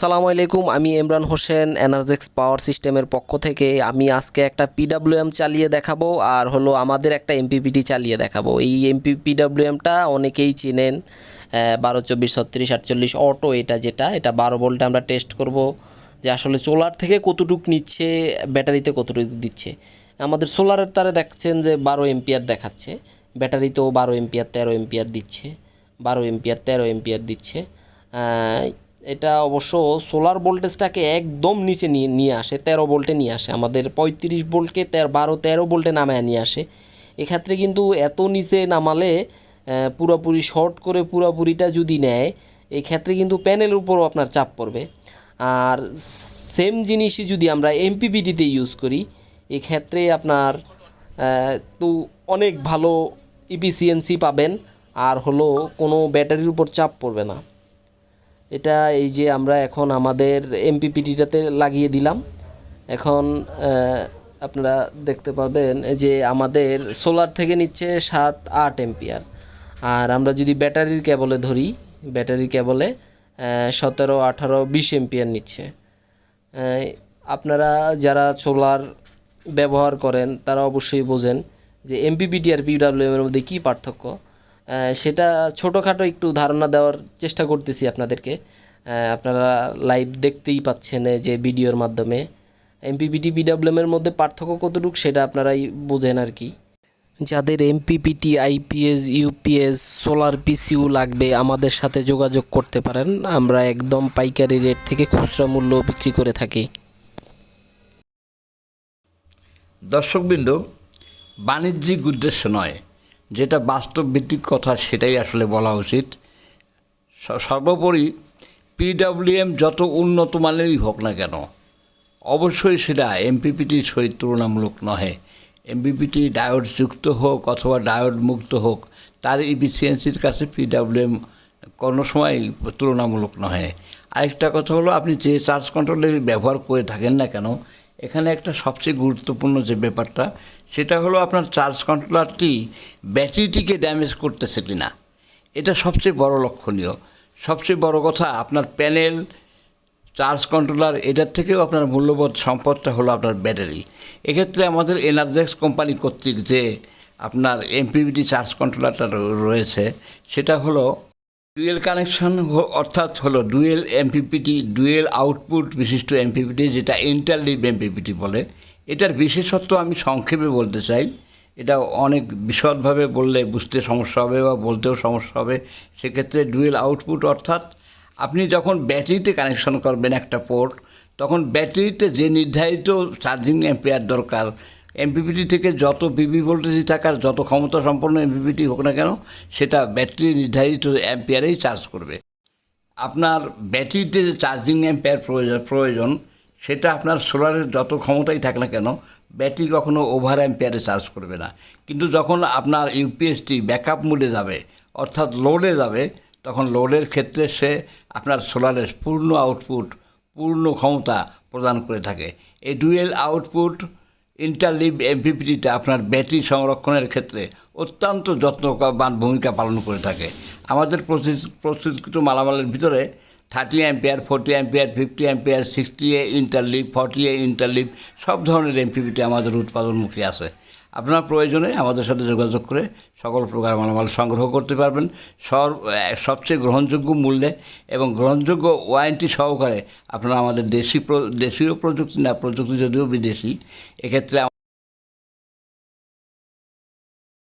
সালামু আলাইকুম, আমি ইমরান হোসেন এনার্জেক্স পাওয়ার সিস্টেমের পক্ষ থেকে আমি আজকে একটা পিডাব্লিউএম চালিয়ে দেখাবো আর হলো আমাদের একটা এমপিপিটি চালিয়ে দেখাবো। এই এমপি পিডাব্লিউএমটা অনেকেই চেনেন বারো চব্বিশ, ছত্রিশ, আটচল্লিশ অটো এটা যেটা, এটা বারো ভোল্টে আমরা টেস্ট করব যে আসলে সোলার থেকে কতটুক নিচ্ছে ব্যাটারিতে কতটুকু দিচ্ছে। আমাদের সোলারের তারে দেখছেন যে বারো এম্পিয়ার দেখাচ্ছে ব্যাটারিতেও বারো এম্পিয়ার তেরো এম্পিয়ার দিচ্ছে, বারো এম্পিয়ার তেরো এম্পিয়ার দিচ্ছে। এটা অবশ্য সোলার ভোল্টেজটাকে একদম নিচে নিয়ে নিয়ে আসে, তেরো ভোল্টে নিয়ে আসে। আমাদের পঁয়ত্রিশ ভোল্টকে তেরো, বারো, তেরো ভোল্টে নামায় নিয়ে আসে। এক্ষেত্রে কিন্তু এত নিচে নামালে পুরোপুরি শর্ট করে পুরোপুরিটা যদি নেয়, এক্ষেত্রে কিন্তু প্যানেলের উপরও আপনার চাপ পড়বে। আর সেম জিনিসই যদি আমরা এমপিপিটিতে ইউজ করি, এক্ষেত্রে আপনার তো অনেক ভালো ইফিসিয়েন্সি পাবেন। আর হলো কোনো ব্যাটারির উপর চাপ পড়বে না। এটা এই যে আমরা এখন আমাদের এমপিপিটিটাতে লাগিয়ে দিলাম। এখন আপনারা দেখতে পাবেন যে আমাদের সোলার থেকে নিচ্ছে সাত আট এম্পিয়ার আর আমরা যদি ব্যাটারির কেবলে ধরি ব্যাটারি কেবলে সতেরো, আঠারো, বিশ এম্পিয়ার নিচ্ছে। আপনারা যারা সোলার ব্যবহার করেন, তারা অবশ্যই বোঝেন যে এমপিপিটি আর পিডাব্লিউএম এর মধ্যে কী পার্থক্য। সেটা ছোটোখাটো একটু ধারণা দেওয়ার চেষ্টা করতেছি আপনাদেরকে। আপনারা লাইভ দেখতেই পাচ্ছেন যে ভিডিওর মাধ্যমে। এমপিপিটি পিডাব্লিউএম এর মধ্যে পার্থক্য কতটুকু সেটা আপনারাই বোঝেন আর কি। যাদের MPPT IPS UPS solar PCU লাগবে, আমাদের সাথে যোগাযোগ করতে পারেন। আমরা একদম পাইকারি রেট থেকে খুচরা মূল্য বিক্রি করে থাকি। দর্শকবৃন্দ, বাণিজ্যিক উদ্দেশ্য নয় যেটা বাস্তব ভিত্তিক কথা সেটাই আসলে বলা উচিত। সর্বোপরি পিডাব্লিউএম যত উন্নত মানেরই হোক না কেন, অবশ্যই সেটা এমপিপিটির সহিত তুলনামূলক নহে। এমপিপিটি ডায়োড যুক্ত হোক অথবা ডায়োড মুক্ত হোক, তার ইফিসিয়েন্সির কাছে পিডাব্লিউএম কোনো সময় তুলনামূলক নহে। আরেকটা কথা হলো, আপনি যে চার্জ কন্ট্রোলের ব্যবহার করে থাকেন না কেন এখানে একটা সবচেয়ে গুরুত্বপূর্ণ যে ব্যাপারটা, সেটা হলো আপনার চার্জ কন্ট্রোলারটি ব্যাটারিটিকে ড্যামেজ করতেছে কিনা। এটা সবচেয়ে বড় লক্ষণীয়। সবচেয়ে বড় কথা, আপনার প্যানেল, চার্জ কন্ট্রোলার, এটার থেকেও আপনার মূল্যবোধ সম্পদটা হলো আপনার ব্যাটারি। এক্ষেত্রে আমাদের এনার্জেক্স কোম্পানি কর্তৃক যে আপনার এমপিভিটি চার্জ কন্ট্রোলারটা রয়েছে, সেটা হলো ডুয়েল কানেকশন অর্থাৎ হলো ডুয়েল এমপিপিটি ডুয়েল আউটপুট বিশিষ্ট এমপিপিটি যেটা ইন্টারলিভ এমপিপিটি বলে। এটার বিশেষত্ব আমি সংক্ষেপে বলতে চাই। এটা অনেক বিশদভাবে বললে বুঝতে সমস্যা হবে বা বলতেও সমস্যা হবে। সেক্ষেত্রে ডুয়েল আউটপুট অর্থাৎ আপনি যখন ব্যাটারিতে কানেকশন করবেন একটা পোর্ট তখন ব্যাটারিতে যে নির্ধারিত চার্জিং অ্যাম্পিয়ার দরকার এমপিপিটি থেকে যত বিবি ভোল্টেজই থাকার যত ক্ষমতা সম্পন্ন এমপিপিটি হোক না কেন, সেটা ব্যাটারি নির্ধারিত অ্যাম্পিয়ারেই চার্জ করবে। আপনার ব্যাটারিতে যে চার্জিং অ্যাম্পিয়ার প্রয়োজন প্রয়োজন, সেটা আপনার সোলারের যত ক্ষমতাই থাক না কেন ব্যাটারি কখনো ওভার অ্যাম্পিয়ারে চার্জ করবে না। কিন্তু যখন আপনার ইউপিএসটি ব্যাকআপ মোডে যাবে, অর্থাৎ লোডে যাবে, তখন লোডের ক্ষেত্রে সে আপনার সোলারের পূর্ণ আউটপুট পূর্ণ ক্ষমতা প্রদান করে থাকে। এই ডুয়েল আউটপুট ইন্টারলিভ এমপিপিটিটা আপনার ব্যাটারি সংরক্ষণের ক্ষেত্রে অত্যন্ত যত্নবান ভূমিকা পালন করে থাকে। আমাদের প্রস্তুত প্রস্তুতকৃত মালামালের ভিতরে thirty ampere forty ampere fifty ampere sixty A interleave forty A interleave সব ধরনের এমপিপিটি আমাদের উৎপাদনমুখী আছে। আপনার প্রয়োজনে আমাদের সাথে যোগাযোগ করে সকল প্রকার মালামাল সংগ্রহ করতে পারবেন। সর সবচেয়ে গ্রহণযোগ্য মূল্যে এবং গ্রহণযোগ্য ওয়ারেন্টি সহকারে আপনারা আমাদের দেশি প্র- দেশীয় প্রযুক্তি না প্রযুক্তি যদিও বিদেশি, এক্ষেত্রে